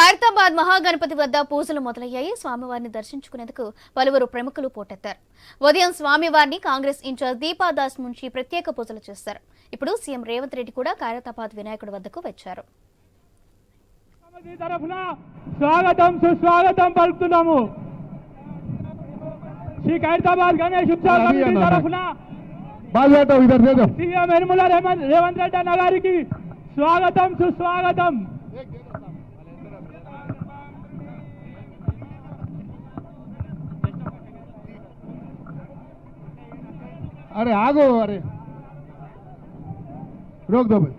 ఖైరతాబాద్ మహాగణపతి వద్ద పూజలు మొదలయ్యాయి. స్వామివారిని దర్శించుకునేందుకు పలువురు ప్రముఖులు పోటెత్తారు. ఉదయం స్వామివారిని కాంగ్రెస్ ఇన్ఛార్జ్ దీపాదాస్ మున్షి ప్రత్యేక పూజలు చేశారు. ఇప్పుడు సీఎం రేవంత్ రెడ్డి కూడా ఖైరతాబాద్ వినాయకుడి వద్దకు వచ్చారు. స్వాగతం సుస్వాగతం పలుకుతున్నాము. శ్రీ ఖైరతాబాద్ గణేష్. తరఫున సీఎం నిర్మల రేవంత్ రెడ్డి అన్న గారికి స్వాగతం సుస్వాగతం. अरे आगो अरे रोक दो भाई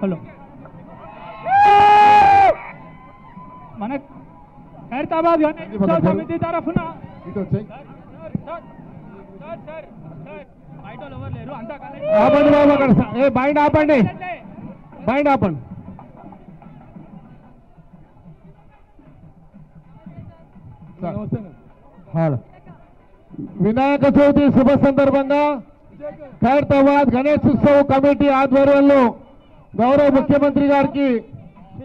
హలో మన ఖైరతాబాద్ గణేష్ ఉత్సవ సమితి తరఫున ఇటు వచ్చాయి sir, sir, sir, sir, sir, బయట వాళ్ళు ఎవరు లేరు అంతా కలిసి- ఆపండి బాబు అక్కడ ఏ బయట ఆపండి బయట ఆపండి హలో. వినాయక చవితి శుభ సందర్భంగా ఖైరతాబాద్ గణేష్ ఉత్సవ్ కమిటీ ఆధ్వర్యంలో గౌరవ ముఖ్యమంత్రి గారికి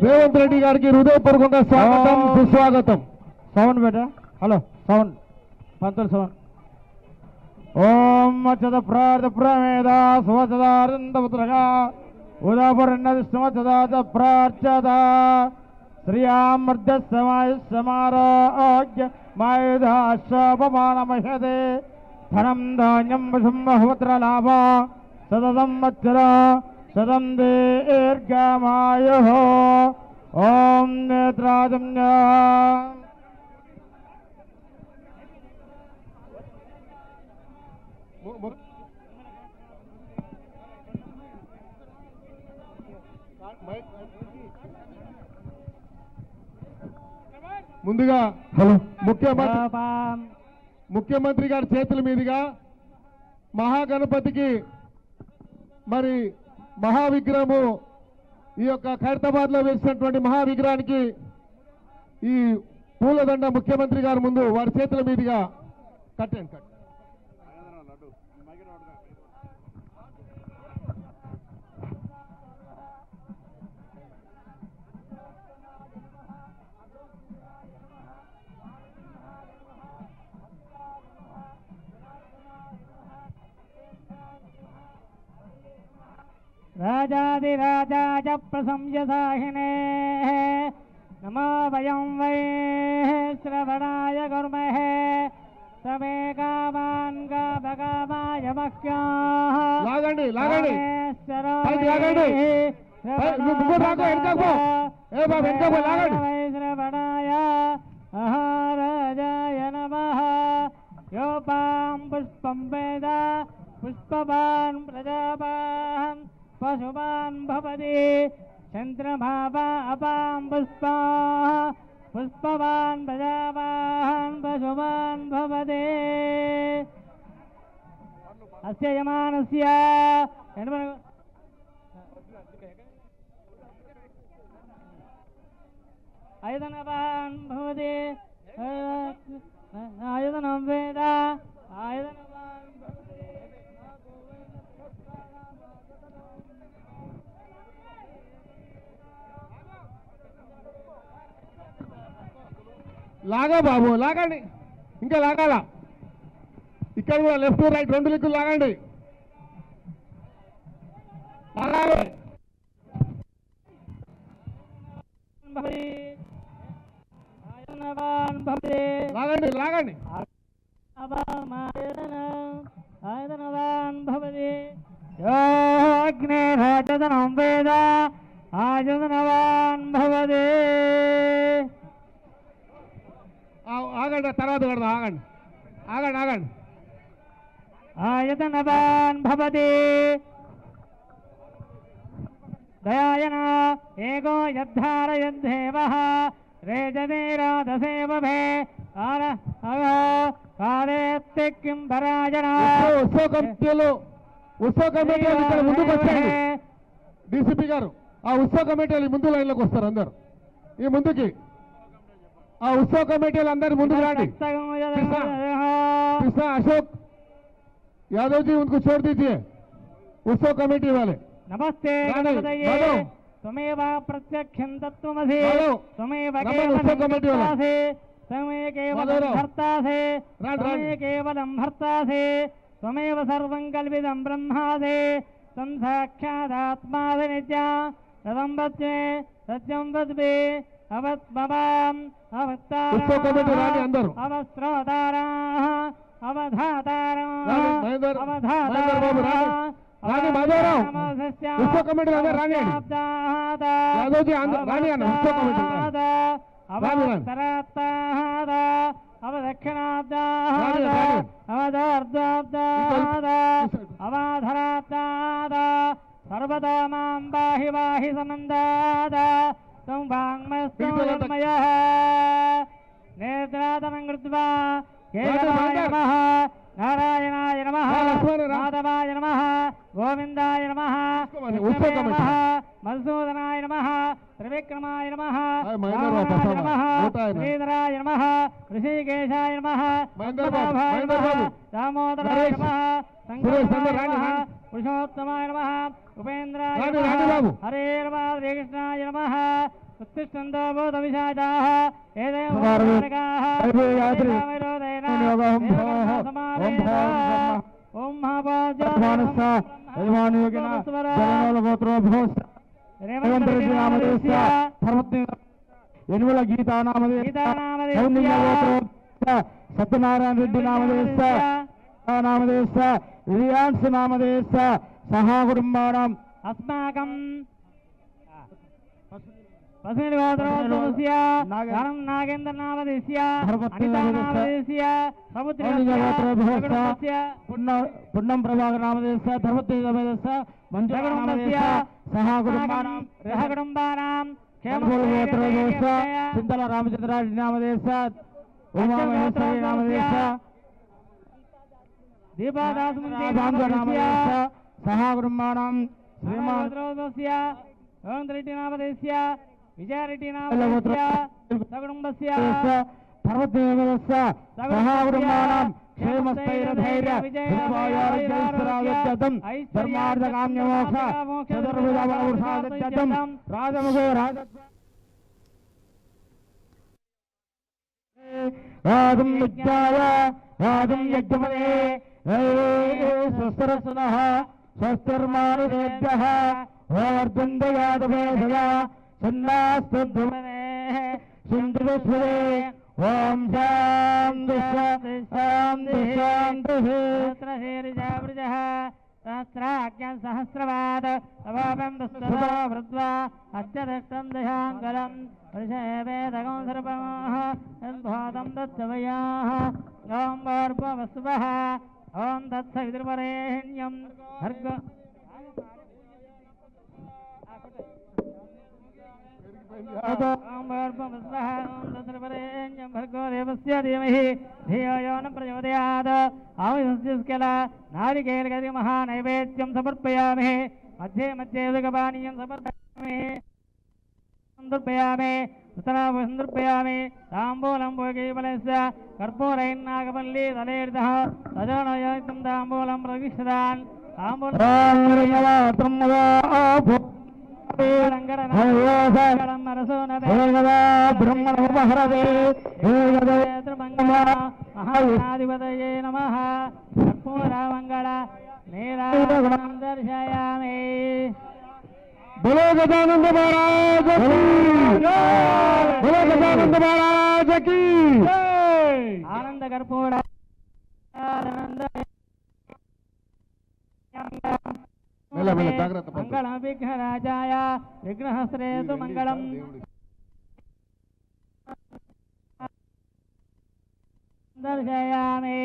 రేవంత్ రెడ్డి గారికి హృదయపూర్వకంగా స్వాగతం సుస్వాగతం. సౌండ్ బేట హలో సౌండ్. పంతులు సౌండ్. ఓం మచ్చద ప్రార్థ ప్రమేద సువచదారందపుత్రగా ఉదాపరణదిష్టమచదాచ ప్రార్చద. శ్రియామర్ధ సమాయ సమారోగ్య మాయుధాశ్వపమానమహదే ధనం ధాన్యం వసుంబహుత్ర లాభ సదసం వత్సర సదం దీర్ఘమాయు. ఓం ముందుగా హలో. ముఖ్యమంత్రి ముఖ్యమంత్రి గారి చేతుల మీదుగా మహాగణపతికి మరి మహావిగ్రహము ఈ యొక్క ఖైరతాబాద్లో వేసినటువంటి మహావిగ్రహానికి ఈ పూలదండ ముఖ్యమంత్రి గారి ముందు వారి చేతుల మీదుగా కట్టండి కట్ రాజాదిరాజాజ ప్రశంససాహినే నమో వయం వై శ్రవణాయ కుర్మహే సమే కామాన్ కామకామాయ మహ్యాః లాగండి లాగండి రామేశ్వరో పైకి లాగండి. పై- నువ్వు ముగ్గురు రాకు, వెనకకు పో. ఏ బాబు, వెనకకు పో, లాగండి. వై శ్రవణాయ మహారాజాయ నమః యోపాం పుష్పం వేద పుష్పవాన్ पशुवान् भवति चन्द्रभावापां पुष्पाः पुष्पवान् प्रजावान् पशुवान् भवति अस्य यमानस्य आयुधनवान् भवति आयुधनं లాగా బాబు లాగండి. ఇంకా లాగాల? ఇక్కడ కూడా లెఫ్ట్ రైట్ రెండు లిక్కులు లాగండి. రేజనీరాధసేవభే ఆర అగో కాలేత్తి కిం పరాజన ఉత్సవ- ఉత్సవ కమిటీలు ఉత్సవ కమిటీలు ఇక్కడ ముందుకు వచ్చాయండి డీసీపీ గారు ఆ ఉత్సవ కమిటీలు ఈ ముందు లైన్లోకి వస్తారు అందరు ఈ ముందుకి ఆ ఉత్సవ కమిటీలు అందరు ముందుకు రండి కృష్ణ. कृष्णा अशोक यादव जी उनको छोड़ दीजिए उत्सव कमेटी वाले త్వమేవ ప్రత్యక్షం తత్వమసి త్వమేవ కేవలం త్వమే కేవలం భర్తాసే త్వమే కేవలం భర్తాసే త్వమేవ సర్వం కల్విదం బ్రహ్మాసే తం సాక్షాదాత్మాది నిత్య రథం వద్మే సత్యం వద్మే అవత్ మవాం అవత్తారాం అవశ్రోతారాం అవధాతారాం అవధాతారాం రాని మాధవరావు. ఉత్సవ కమిటీలు అందరూ రాని యాదవ్జీ రాని అన్న ఉత్సవ కమిటీ సర్వదా మాం బాహి బాహి సమందాద తం వాంగ్మస్తోర్మయ నేత్రాదనం కృత్వా నారాయణాయ నమః. మాధవాయ నమః. గోవిందాయ నమ మధుసూదనాయ నమ త్రివిక్రమాయ నమ శ్రీధరాయ నమ ఋషికేశాయ నమ దామోదరాయ నమ పురుషోత్తమాయ నమ ఉపేంద్రాయ హరే శ్రీకృష్ణాయ నమ ఉత్తిష్టందోభూతవిశాచాः యనుమల గీతా సత్యనారాయణ రెడ్డి నామదేశ నామదేశ రియాన్స్ నామదేశ సహా కుటుంబానం అస్మాకం వసంత గోత్రవత్ సమస్య ధనం నాగేంద్ర నామదేశ్య అనితా నామదేశ్య సముద్రస్య పుణ్యం ప్రభాకర్ నామదేశ్య ధర్మతేజమేదస్య మంజుగణస్య సహా కుటుంబానాం. సహ కుటుంబానాం చింతల రామచంద్రాడి నామదేశ ఉమామహేశ్వరి నామదేశ దీపాదాసు సహా కుటుంబానాం శ్రీమాన్ రెడ్డి నామదేశ్య విజయారెడ్డి గోత్ర- నామదేశ్య సకుటుంబస్య పర్వతదేవస్య రాజ రాజం రాజం ఛన్నాస్తు సింధుస్వరే ఓం శాంతి శాంతి శాంతి సహస్రవాద్ అవాపం దుస్తదా వృద్వా అత్యదష్టం దశాంగలం పరిషేవేదకం సర్పమః యద్భాతం దత్తవయాః ఓం వార్భవస్వః ఓం తత్సవితుర్వరేణ్యం భర్గ ఓం వార్భవస్వః ఆవిస్కెల నారికేళగది మహానైవేద్యం సమర్పయామి మధ్యే మధ్యే ఉదకపానీయం సమర్పయామి సందర్పయామి ఉత్తరాభ తాంబూలం భోగీబలస్య కర్పూరైన్నాగపల్లి తలేర్దః తదోనయోక్తం తాంబూలం ప్రవిష్టదాన్ తాంబూలం బ్రహ్మణోపహరవే మహాధిపతయే నమ కర్పూరమంగళ నీరాజనం దర్శయామి బలో గజానంద మెల్ల, మెల్ల, జాగ్రత్త పట్టు. మంగళం విఘ్నరాజాయ విఘ్నహస్త్రేతు మంగళం దర్శయామి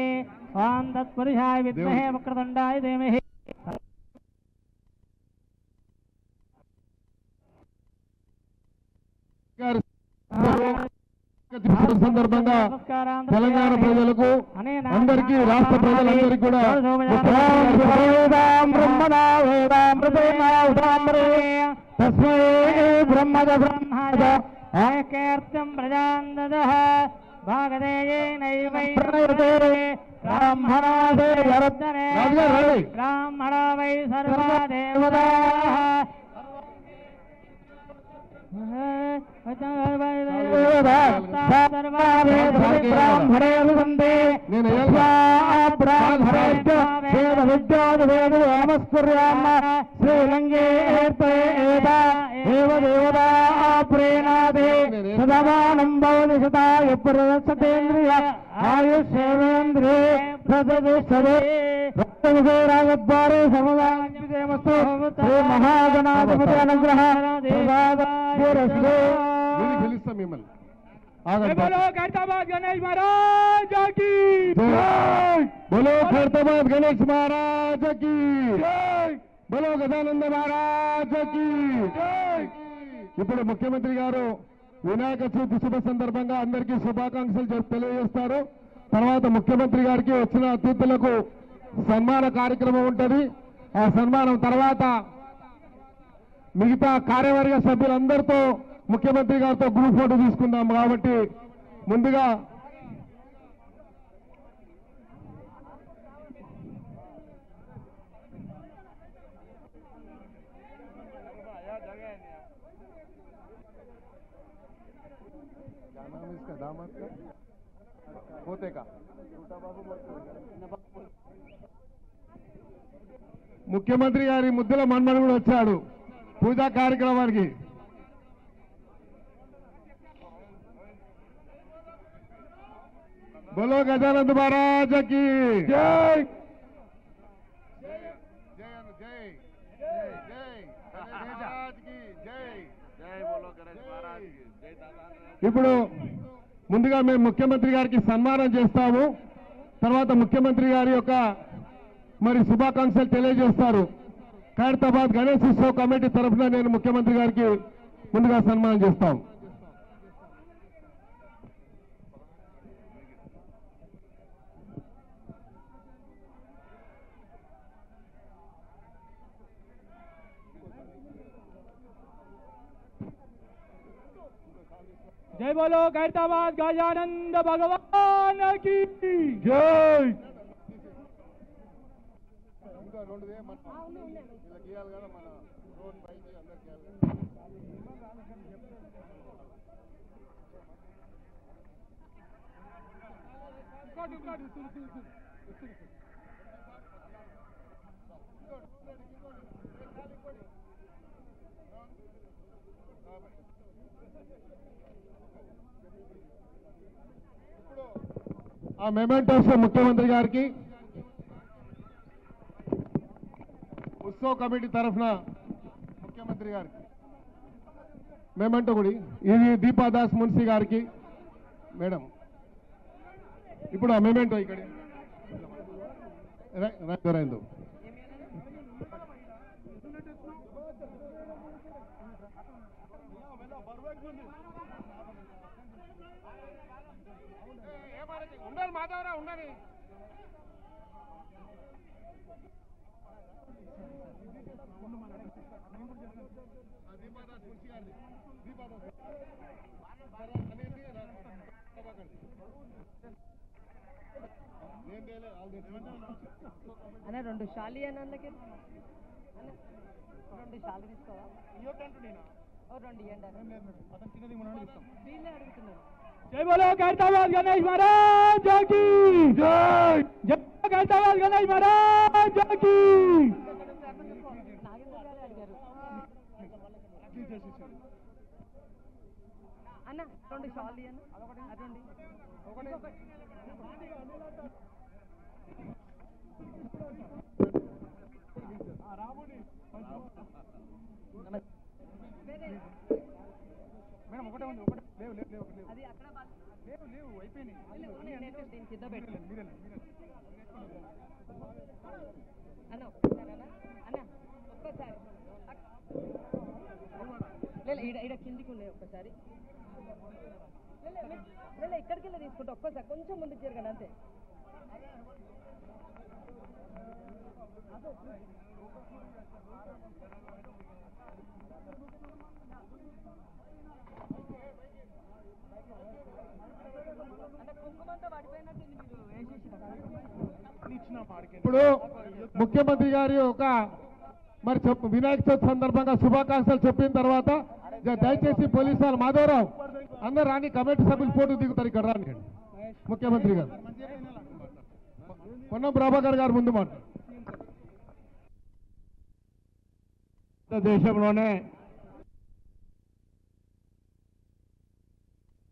ఓం తత్పురుషాయ విద్మహే వక్రతుండాయ ధీమహి దినోత్సవం సందర్భంగా తెలంగాణ ప్రజలకు అందరికీ రాష్ట్ర ప్రజలందరికీ కూడా తస్మై బ్రహ్మద బ్రహ్మద ఐక్యర్థం ప్రజాందద వరదనే రాజుగారు రండి. బ్రాహ్మణ వై సర్వా దేవతా ప్రేణాదే సదమానం భవతి సదాయ ప్రదర్శతేంద్రియ ఆయుష్యేంద్రియే ప్రతిష్టతే రాగద్వారే సమదామస్తు శ్రీ మహాగణాధిపతి అనుగ్రహ వీళ్ళు గెలుస్తాం మిమ్మల్ని. ఆగండి ఖైరతాబాద్ గణేష్ మహారాజ్ की బోలో గజానంద మహారాజ్కి ఇప్పుడు ముఖ్యమంత్రి గారు వినాయక చవితి శుభ సందర్భంగా అందరికీ శుభాకాంక్షలు తెలియజేస్తారు. తర్వాత ముఖ్యమంత్రి గారికి వచ్చిన అతిథులకు సన్మాన కార్యక్రమం ఉంటుంది. ఆ సన్మానం తర్వాత మిగతా కార్యవర్గ సభ్యులందరితో ముఖ్యమంత్రి గారితో గ్రూప్ ఫోటో తీసుకుందాం కాబట్టి ముందుగా का पोते का ముఖ్యమంత్రి గారి ముద్దుల మన్మడు కూడా వచ్చాడు పూజా కార్యక్రమానికి బోలో గజానంద్ మహారాజకి జై ఇప్పుడు ముందుగా మేము ముఖ్యమంత్రి గారికి సన్మానం చేస్తాము. తర్వాత ముఖ్యమంత్రి గారి యొక్క మరి శుభాకాంక్షలు తెలియజేస్తారు. ఖైరతాబాద్ గణేష్ ఉత్సవ్ కమిటీ తరఫున నేను ముఖ్యమంత్రి గారికి ముందుగా సన్మానం చేస్తాము जय बोलो खैरताबाद गजानंद भगवान की జై ఆ మెమెంటోస్ ముఖ్యమంత్రి గారికి ఉత్సవ్ కమిటీ తరఫున ముఖ్యమంత్రి గారికి. మెమెంటో గుడి ఇది దీపాదాస్ మున్సీ గారికి. మేడం ఇప్పుడు ఆ మెమెంటో ఇక్కడ. రైతు రైందు ఉండని అన్న రెండు షాలి అని అన్నకి. రెండు షాలి తీసుకోవాలి ఇవ్వటంటు నేను రెండు ఇవ్వండి అతను చిన్నది మనం అడుగుతున్నాను. జై బోలో ఖైరతాబాద్ గణేష్ మహారాజ్ జాకి జై జై ఖైరతాబాద్ గణేష్ మహారాజ్ జాకి అన్న రెండు మేడం ఒకటే ఉంది ఒకటే. లేవు లేవు లేవు లేవు. అది అక్కడ లేవు లేవు అయిపోయినాయి. నేను దీని కింద పెట్టు. మీరే అన్న అన్న ఒక్కసారి. లేదు ఈడ ఈడ కిందికి ఉన్నాయి ఒక్కసారి. లేదు, ఇక్కడికి వెళ్ళి తీసుకుంటా ఒక్కసారి. కొంచెం ముందుకు జరగండి అంతే. అన్న ఇప్పుడు ముఖ్యమంత్రి గారి ఒక మరి వినాయక చవితి సందర్భంగా శుభాకాంక్షలు చెప్పిన తర్వాత దయచేసి పోలీసు వాళ్ళు మాధవరావు అందరు రాని కమిటీ సభ్యులు ఫోటో దిగుతారు ఇక్కడ రాని. ముఖ్యమంత్రి గారు. పొన్నం ప్రభాకర్ గారు ముందు మాట. దేశంలోనే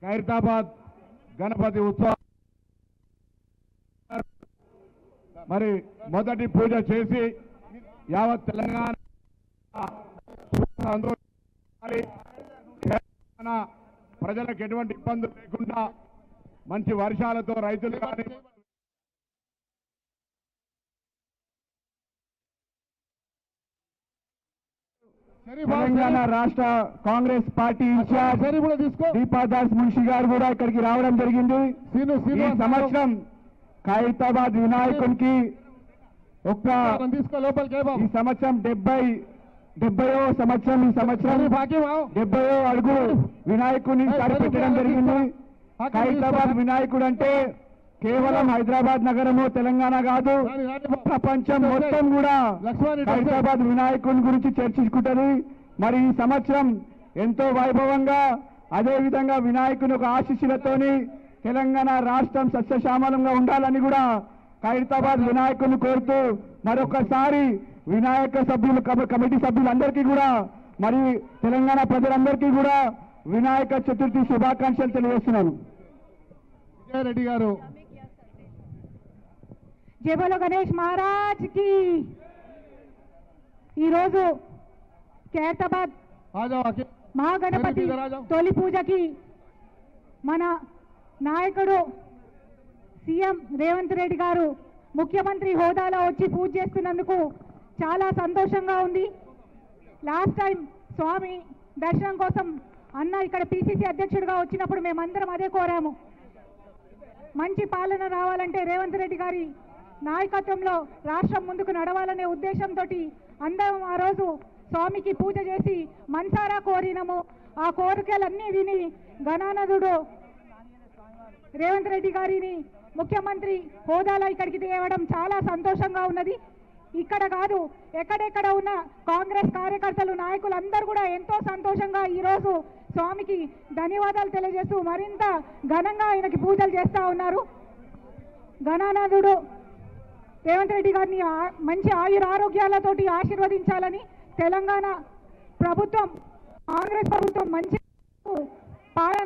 ఖైరతాబాద్ గణపతి ఉత్సవం మరి మొదటి పూజ చేసి యావత్ తెలంగాణ ప్రజలకు ఎటువంటి ఇబ్బందులు లేకుండా మంచి వర్షాలతో రైతులు కానీ తెలంగాణ రాష్ట్ర Congress party in charge Deepadas Munshi garu కూడా ఇక్కడికి రావడం జరిగింది. సంవత్సరం ఖైరతాబాద్ వినాయకునికి ఒక్క ఈ సంవత్సరం డెబ్బై డెబ్బయో సంవత్సరం ఈ సంవత్సరం డెబ్బయో అడుగు వినాయకుని ఈసారి పెట్టడం జరిగింది. ఖైరతాబాద్ వినాయకుడు అంటే కేవలం హైదరాబాద్ నగరము తెలంగాణ కాదు. ప్రపంచం మొత్తం కూడా. హైదరాబాద్ వినాయకుని గురించి చర్చించుకుంటది. మరి ఈ సంవత్సరం ఎంతో వైభవంగా అదే విధంగా వినాయకుని ఒక ఆశీస్సులతోని తెలంగాణ రాష్ట్రం సస్యశ్యామలంగా ఉండాలని కూడా ఖైరతాబాద్ వినాయకుని కోరుతూ మరొకసారి వినాయక సభ్యులు కమ- కమిటీ సభ్యులందరికీ కూడా మరి తెలంగాణ ప్రజలందరికీ కూడా వినాయక చతుర్థి శుభాకాంక్షలు తెలియజేస్తున్నాను. విజయారెడ్డి గారు. గణేష్ మహారాజ్కి ఈరోజు ఖైరతాబాద్ మహాగణపతి. తొలి పూజకి మన నాయకుడు సీఎం రేవంత్ రెడ్డి గారు ముఖ్యమంత్రి హోదాలో వచ్చి పూజ చేస్తున్నందుకు చాలా సంతోషంగా ఉంది. లాస్ట్ టైం స్వామి దర్శనం కోసం అన్న ఇక్కడ పిసిసి అధ్యక్షుడిగా వచ్చినప్పుడు మేమందరం అదే కోరాము. మంచి పాలన రావాలంటే రేవంత్ రెడ్డి గారి నాయకత్వంలో రాష్ట్రం ముందుకు నడవాలనే ఉద్దేశంతో అందరం ఆ రోజు స్వామికి పూజ చేసి మన్సారా కోరినము. ఆ కోరికలన్నీ విని గణానదుడు రేవంత్ రెడ్డి గారిని ముఖ్యమంత్రి హోదాలో ఇక్కడికి తేవడం చాలా సంతోషంగా ఉన్నది. ఇక్కడ కాదు ఎక్కడెక్కడ ఉన్న కాంగ్రెస్ కార్యకర్తలు నాయకులు అందరూ కూడా ఎంతో సంతోషంగా ఈరోజు స్వామికి ధన్యవాదాలు తెలియజేస్తూ మరింత ఘనంగా ఆయనకి పూజలు చేస్తూ ఉన్నారు. గణానాథుడు రేవంత్ రెడ్డి గారిని మంచి ఆయుర ఆరోగ్యాలతోటి ఆశీర్వదించాలని తెలంగాణ ప్రభుత్వం కాంగ్రెస్ ప్రభుత్వం మంచి పాలన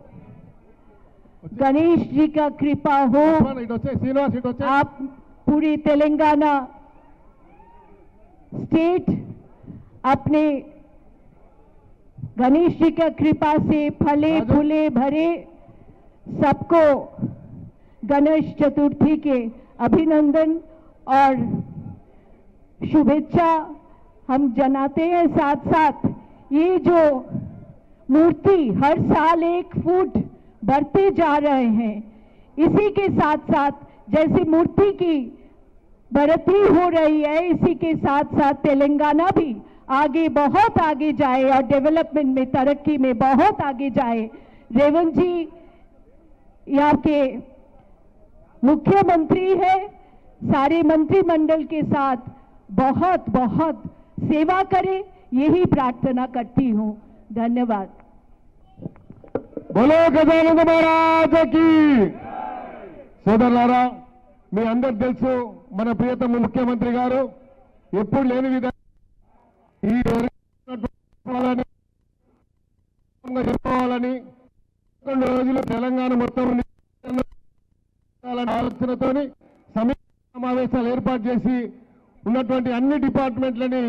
गणेश जी का कृपा हो। आप पूरी तेलंगाना स्टेट अपने गणेश जी का कृपा से फले फूले भरे सबको गणेश चतुर्थी के अभिनंदन और शुभेच्छा हम जनाते हैं साथ साथ ये जो मूर्ति हर साल एक फुट बढ़ते जा रहे हैं। इसी के साथ साथ जैसे मूर्ति की बढ़ती हो रही है, इसी के साथ साथ तेलंगाना भी आगे, बहुत आगे जाए और डेवलपमेंट में, तरक्की में बहुत आगे जाए। रेवंत जी, यहाँ के मुख्यमंत्री है, सारे मंत्रिमंडल के साथ बहुत बहुत सेवा करें, यही प्रार्थना करती हूँ। धन्यवाद। బలో గజానంద మహారాజకి. సోదరులారా మీ అందరు తెలుసు మన ప్రియతమ ముఖ్యమంత్రి గారు ఎప్పుడు లేని విధంగా ఈ చెప్పుకోవాలని రెండు రోజులు తెలంగాణ మొత్తం ఆలోచనతో ఆలోచనతోని సమావేశాలు ఏర్పాటు చేసి ఉన్నటువంటి అన్ని డిపార్ట్మెంట్లని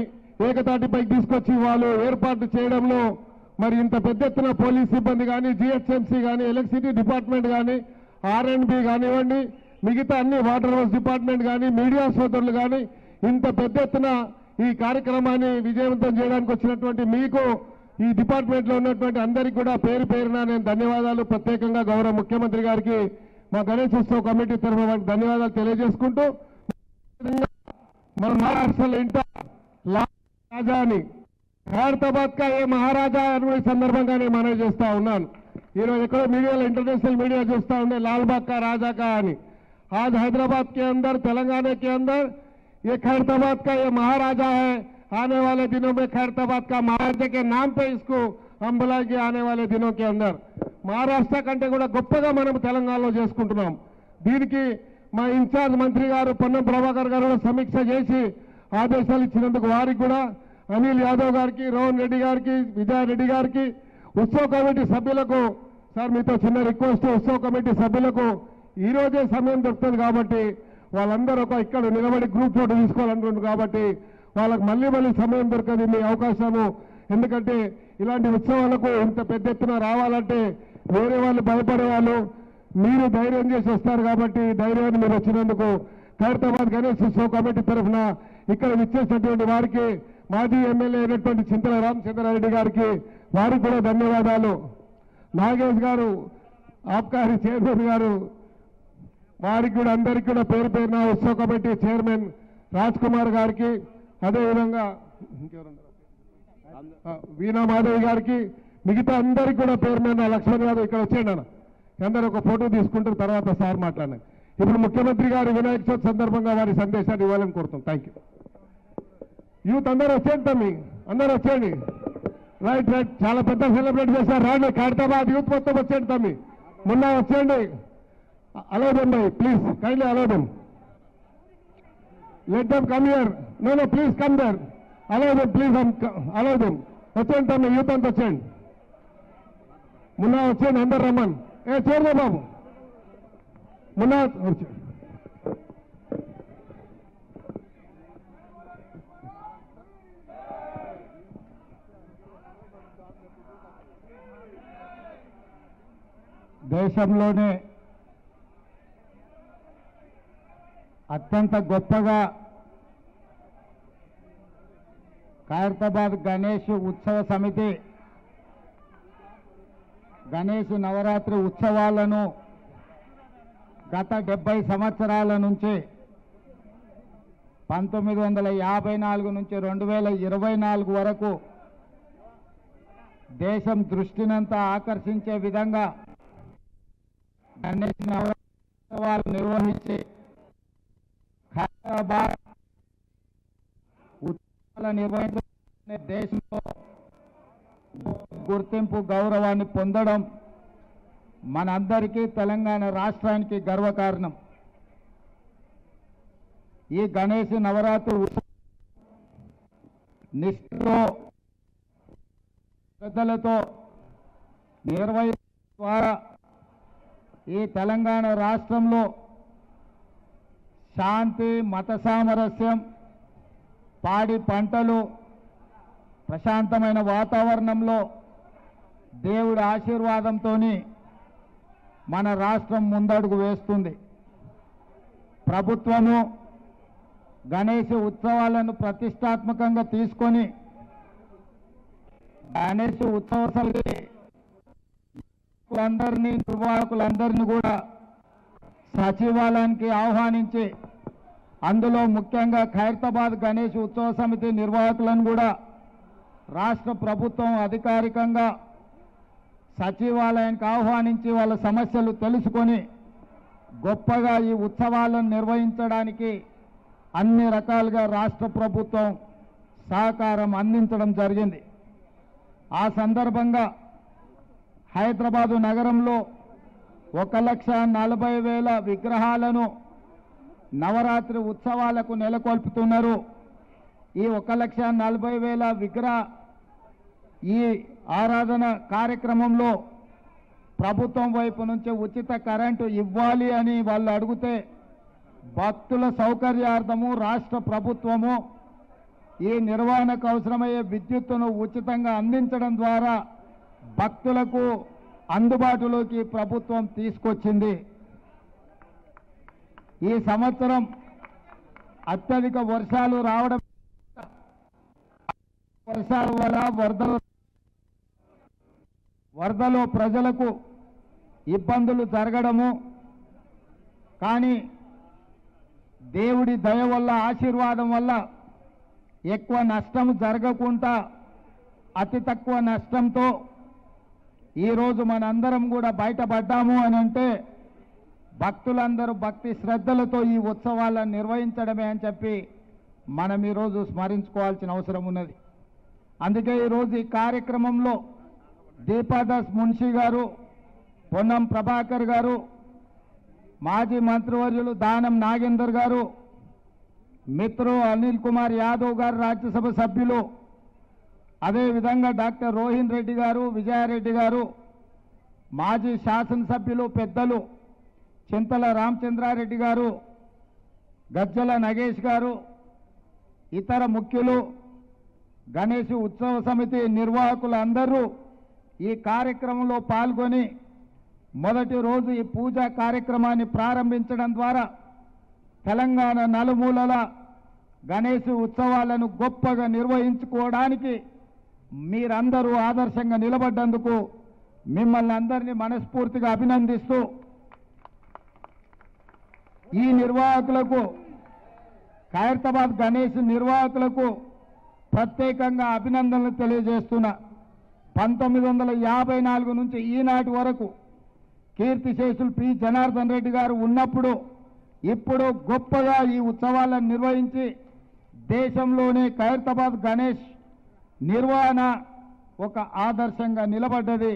ఏకతాటిపైకి తీసుకొచ్చి వాళ్ళు ఏర్పాటు చేయడంలో మరి ఇంత పెద్ద ఎత్తున పోలీస్ సిబ్బంది కానీ జిహెచ్ఎంసీ కానీ ఎలక్ట్రిసిటీ డిపార్ట్మెంట్ కానీ ఆర్ఎండ్బి కానివ్వండి మిగతా అన్ని వాటర్ వర్క్స్ డిపార్ట్మెంట్ కానీ మీడియా సోదరులు కానీ ఇంత పెద్ద ఎత్తున ఈ కార్యక్రమాన్ని విజయవంతం చేయడానికి వచ్చినటువంటి మీకు ఈ డిపార్ట్మెంట్లో ఉన్నటువంటి అందరికీ కూడా పేరు పేరున నేను ధన్యవాదాలు. ప్రత్యేకంగా గౌరవ ముఖ్యమంత్రి గారికి మా గణేష్ ఉత్సవ కమిటీ తరఫున వారికి ధన్యవాదాలు తెలియజేసుకుంటూ మన మహారాష్ట్రలో ఇంట రాజా అని ఖైరతాబాద్ కా ఏ మహారాజా అని ఈ సందర్భంగా నేను మనవి చేస్తా ఉన్నాను ఈరోజు ఎక్కడో మీడియాలో ఇంటర్నేషనల్ మీడియా చూస్తా ఉండే లాల్బాగ్ కా రాజా కా అని आज हैदराबाद के अंदर तेलंगाना के अंदर ये खैरताबाद का ये महाराजा है आने वाले दिनों में खैरताबाद का महाराजा के नाम पे इसको हम बुलाएंगे आने वाले दिनों के अंदर మహారాష్ట్ర కంటే కూడా గొప్పగా మనం తెలంగాణలో చేసుకుంటున్నాం దీనికి మా ఇన్ఛార్జ్ మంత్రి గారు పొన్నం ప్రభాకర్ గారు కూడా సమీక్ష చేసి ఆదేశాలు ఇచ్చినందుకు వారికి కూడా అనిల్ యాదవ్ గారికి రోహన్ రెడ్డి గారికి విజయారెడ్డి గారికి ఉత్సవ కమిటీ సభ్యులకు సార్ మీతో చిన్న రిక్వెస్ట్ ఉత్సవ కమిటీ సభ్యులకు ఈరోజే సమయం దొరుకుతుంది కాబట్టి వాళ్ళందరూ ఒక ఇక్కడ నిలబడి గ్రూప్ ఫోటో తీసుకోవాలనుకుంటున్నారు కాబట్టి వాళ్ళకి మళ్ళీ మళ్ళీ సమయం దొరకదు మీ అవకాశము. ఎందుకంటే ఇలాంటి ఉత్సవాలకు ఇంత పెద్ద ఎత్తున రావాలంటే వేరే వాళ్ళు భయపడే వాళ్ళు మీరు ధైర్యం చేసి వస్తారు కాబట్టి ధైర్యాన్ని మీరు వచ్చినందుకు ఖైరతాబాద్ గణేష్ ఉత్సవ కమిటీ తరఫున ఇక్కడ విచ్చేసినటువంటి వారికి మాజీ ఎమ్మెల్యే అయినటువంటి చింతల రామచంద్రారెడ్డి గారికి వారికి కూడా ధన్యవాదాలు. నాగేష్ గారు ఆబ్కారీ చైర్మన్ గారు వారికి కూడా అందరికీ కూడా పేరు పేరున ఉత్సవ కమిటీ చైర్మన్ రాజ్ కుమార్ గారికి అదేవిధంగా వీణా మాధవి గారికి మిగతా అందరికీ కూడా పేరు మీద లక్ష్మణ్ యాదవ్ ఇక్కడ వచ్చేయండి అన్న. అందరూ ఒక ఫోటో తీసుకుంటారు తర్వాత సార్ మాట్లాడినారు ఇప్పుడు ముఖ్యమంత్రి గారు వినాయక చవితి సందర్భంగా వారి సందేశాన్ని ఇవ్వాలని కోరుతాం థ్యాంక్ యూ యూత్ అందరూ వచ్చేయండి తమ్మి అందరూ వచ్చేయండి. Right right. చాలా పెద్ద సెలబ్రేట్ చేశారు. రాండి ఖైరతాబాద్ యూత్ మొత్తం వచ్చేయండి తమ్మి మొన్న వచ్చేయండి. Hello bye please kindly hello let them come here no no please come there hello please hello వచ్చేయండి తమ్మి యూత్ అంతా వచ్చేయండి. మొన్న వచ్చేయండి అందరు రమ్మన్. ఏ చేరుదా బాబు? మొన్న వచ్చేయండి దేశంలోనే అత్యంత గొప్పగా ఖైరతాబాద్ గణేష్ ఉత్సవ సమితి గణేష్ నవరాత్రి ఉత్సవాలను గత డెబ్బై సంవత్సరాల నుంచి పంతొమ్మిది వందల యాభై నాలుగు నుంచి రెండు వేల ఇరవై నాలుగు వరకు దేశం దృష్టినంతా ఆకర్షించే విధంగా గణేష్ వాళ్ళు నిర్వహించి హైదరాబాద్ ఉత్సవాలు నిర్వహించే దేశంలో గుర్తింపు గౌరవాన్ని పొందడం మనందరికీ తెలంగాణ రాష్ట్రానికి గర్వకారణం. ఈ గణేష్ నవరాత్రి ఉత్సవం నిష్ఠతో శ్రద్ధలతో నిర్వహించడం ద్వారా ఈ తెలంగాణ రాష్ట్రంలో శాంతి మత సామరస్యం పాడి పంటలు ప్రశాంతమైన వాతావరణంలో దేవుడి ఆశీర్వాదంతో మన రాష్ట్రం ముందడుగు వేస్తుంది. ప్రభుత్వము గణేష్ ఉత్సవాలను ప్రతిష్టాత్మకంగా తీసుకొని గణేష్ ఉత్సవాలకి అందరినీ నిర్వాహకులందరినీ కూడా సచివాలయానికి ఆహ్వానించి అందులో ముఖ్యంగా ఖైరతాబాద్ గణేష్ ఉత్సవ సమితి నిర్వాహకులను కూడా రాష్ట్ర ప్రభుత్వం అధికారికంగా సచివాలయానికి ఆహ్వానించి వాళ్ళ సమస్యలు తెలుసుకొని గొప్పగా ఈ ఉత్సవాలను నిర్వహించడానికి అన్ని రకాలుగా రాష్ట్ర ప్రభుత్వం సహకారం అందించడం జరిగింది. ఆ సందర్భంగా హైదరాబాదు నగరంలో ఒక లక్ష నలభై వేల విగ్రహాలను నవరాత్రి ఉత్సవాలకు నెలకొల్పుతున్నారు. ఈ ఒక లక్ష నలభై వేల విగ్రహ ఈ ఆరాధన కార్యక్రమంలో ప్రభుత్వం వైపు నుంచి ఉచిత కరెంటు ఇవ్వాలి అని వాళ్ళు అడిగితే భక్తుల సౌకర్యార్థము రాష్ట్ర ప్రభుత్వము ఈ నిర్వహణకు అవసరమయ్యే విద్యుత్తును ఉచితంగా అందించడం ద్వారా భక్తులకు అందుబాటులోకి ప్రభుత్వం తీసుకొచ్చింది. ఈ సంవత్సరం అత్యధిక వర్షాలు రావడం వర్షాల వల్ల వరదలు వరదలో ప్రజలకు ఇబ్బందులు జరగడము. కానీ దేవుడి దయ వల్ల ఆశీర్వాదం వల్ల ఎక్కువ నష్టం జరగకుండా అతి తక్కువ నష్టంతో ఈరోజు మనందరం కూడా బయటపడ్డాము అని అంటే భక్తులందరూ భక్తి శ్రద్ధలతో ఈ ఉత్సవాలను నిర్వహించడమే అని చెప్పి మనం ఈరోజు స్మరించుకోవాల్సిన అవసరం ఉన్నది. అందుకే ఈరోజు ఈ కార్యక్రమంలో దీపాదాస్ మున్షి గారు పొన్నం ప్రభాకర్ గారు మాజీ మంత్రివర్యులు దానం నాగేందర్ గారు మిత్రు అనిల్ కుమార్ యాదవ్ గారు రాజ్యసభ సభ్యులు అదేవిధంగా డాక్టర్ రోహిన్ రెడ్డి గారు విజయారెడ్డి గారు మాజీ శాసనసభ్యులు పెద్దలు చింతల రామచంద్రారెడ్డి గారు గజ్జల నగేష్ గారు ఇతర ముఖ్యులు గణేష్ ఉత్సవ సమితి నిర్వాహకులందరూ ఈ కార్యక్రమంలో పాల్గొని మొదటి రోజు ఈ పూజా కార్యక్రమాన్ని ప్రారంభించడం ద్వారా తెలంగాణ నలుమూలల గణేష్ ఉత్సవాలను గొప్పగా నిర్వహించుకోవడానికి మీరందరూ ఆదర్శంగా నిలబడ్డందుకు మిమ్మల్ని అందరినీ మనస్ఫూర్తిగా అభినందిస్తూ ఈ నిర్వాహకులకు ఖైరతాబాద్ గణేష్ నిర్వాహకులకు ప్రత్యేకంగా అభినందనలు తెలియజేస్తున్నా. పంతొమ్మిది వందల యాభై నాలుగు నుంచి ఈనాటి వరకు కీర్తిశేషులు పి. జనార్దన్ రెడ్డి గారు ఉన్నప్పుడు ఇప్పుడు గొప్పగా ఈ ఉత్సవాలను నిర్వహించి దేశంలోనే ఖైరతాబాద్ గణేష్ నిర్వహణ ఒక ఆదర్శంగా నిలబడ్డది.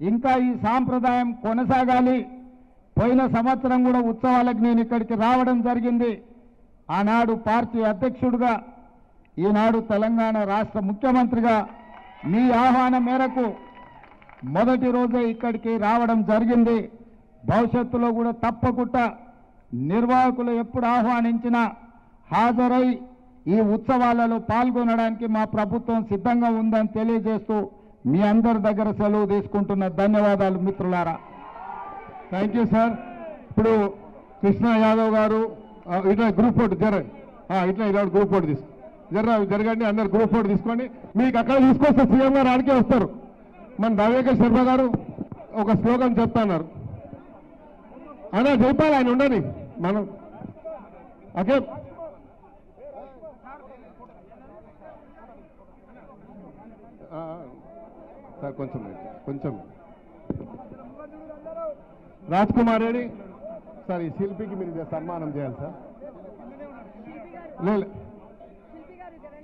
ఇంకా ఈ సాంప్రదాయం కొనసాగాలి. పోయిన సంవత్సరం కూడా ఉత్సవాలకు నేను ఇక్కడికి రావడం జరిగింది. ఆనాడు పార్టీ అధ్యక్షుడిగా ఈనాడు తెలంగాణ రాష్ట్ర ముఖ్యమంత్రిగా మీ ఆహ్వానం మేరకు మొదటి రోజే ఇక్కడికి రావడం జరిగింది. భవిష్యత్తులో కూడా తప్పకుండా నిర్వాహకులు ఎప్పుడు ఆహ్వానించినా హాజరై ఈ ఉత్సవాలలో పాల్గొనడానికి మా ప్రభుత్వం సిద్ధంగా ఉందని తెలియజేస్తూ మీ అందరి దగ్గర సెలవు తీసుకుంటున్న ధన్యవాదాలు మిత్రులారా. థ్యాంక్ యూ సార్ ఇప్పుడు కృష్ణ యాదవ్ గారు ఇట్లా గ్రూప్ ఫోటో జర ఇట్లా ఇలా గ్రూప్ ఫోటో తీసుకో జర జరగండి అందరు గ్రూప్ ఫోటో తీసుకోండి. మీకు అక్కడ తీసుకొస్తే సీఎం గారు ఆడికే వస్తారు. మన రవికేష్ శర్మ గారు ఒక స్లోగన్ చెప్తున్నారు. అన్నా చెప్పాలి ఆయన ఉండని. మనం ఓకే ఆ, సార్ కొంచెం కొంచెం. రాజ్ కుమార్ రెడ్డి సార్ ఈ శిల్పికి మీరు ఇది సన్మానం చేయాలి సార్. లేదు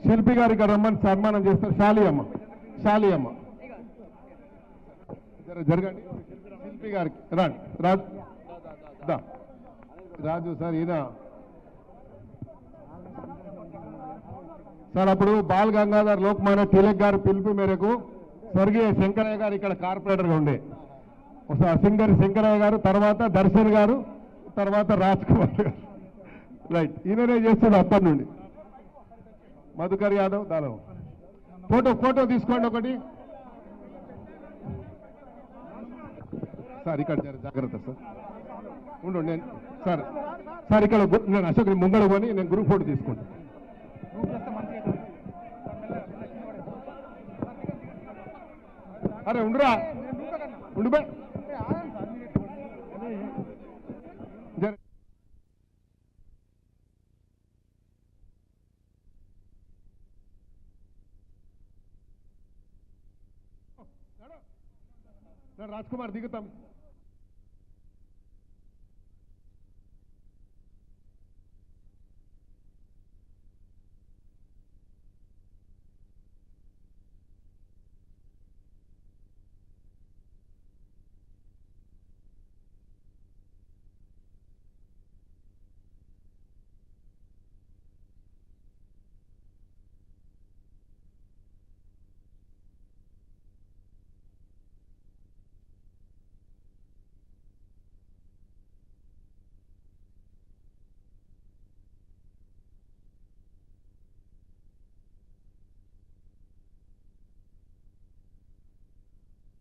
శిల్పి గారు ఇక్కడ రమ్మని సన్మానం చేస్తారు. శాలి అమ్మ. శాలి అమ్మ. జర- జరగండి. శిల్పి గారికి. రాండి. రాజు. రాజు సార్ ఈయన. సార్ అప్పుడు బాల్ గంగాధర్ లోక్మాన్య తిలక్ గారి పిలుపు మేరకు స్వర్గీయ శంకరయ్య గారు ఇక్కడ కార్పొరేటర్గా ఉండే. ఒకసారి సింగర్ శంకరయ్య గారు తర్వాత దర్శన్ గారు తర్వాత రాజ్ కుమార్ గారు. రైట్ ఈయననే చేస్తుంది అప్పటి నుండి. మధుకర్ యాదవ్ దానవ్. ఫోటో ఫోటో తీసుకోండి ఒకటి. సార్ ఇక్కడ జాగ్రత్త సార్. ఉండు నేను సార్ సార్ ఇక్కడ నేను అశోక్ ముంగడు కొని నేను గ్రూప్ ఫోటో తీసుకుంటాను అరే ఉండురా ఉండు బే జర రాజ్ కుమార్ దిగుతాం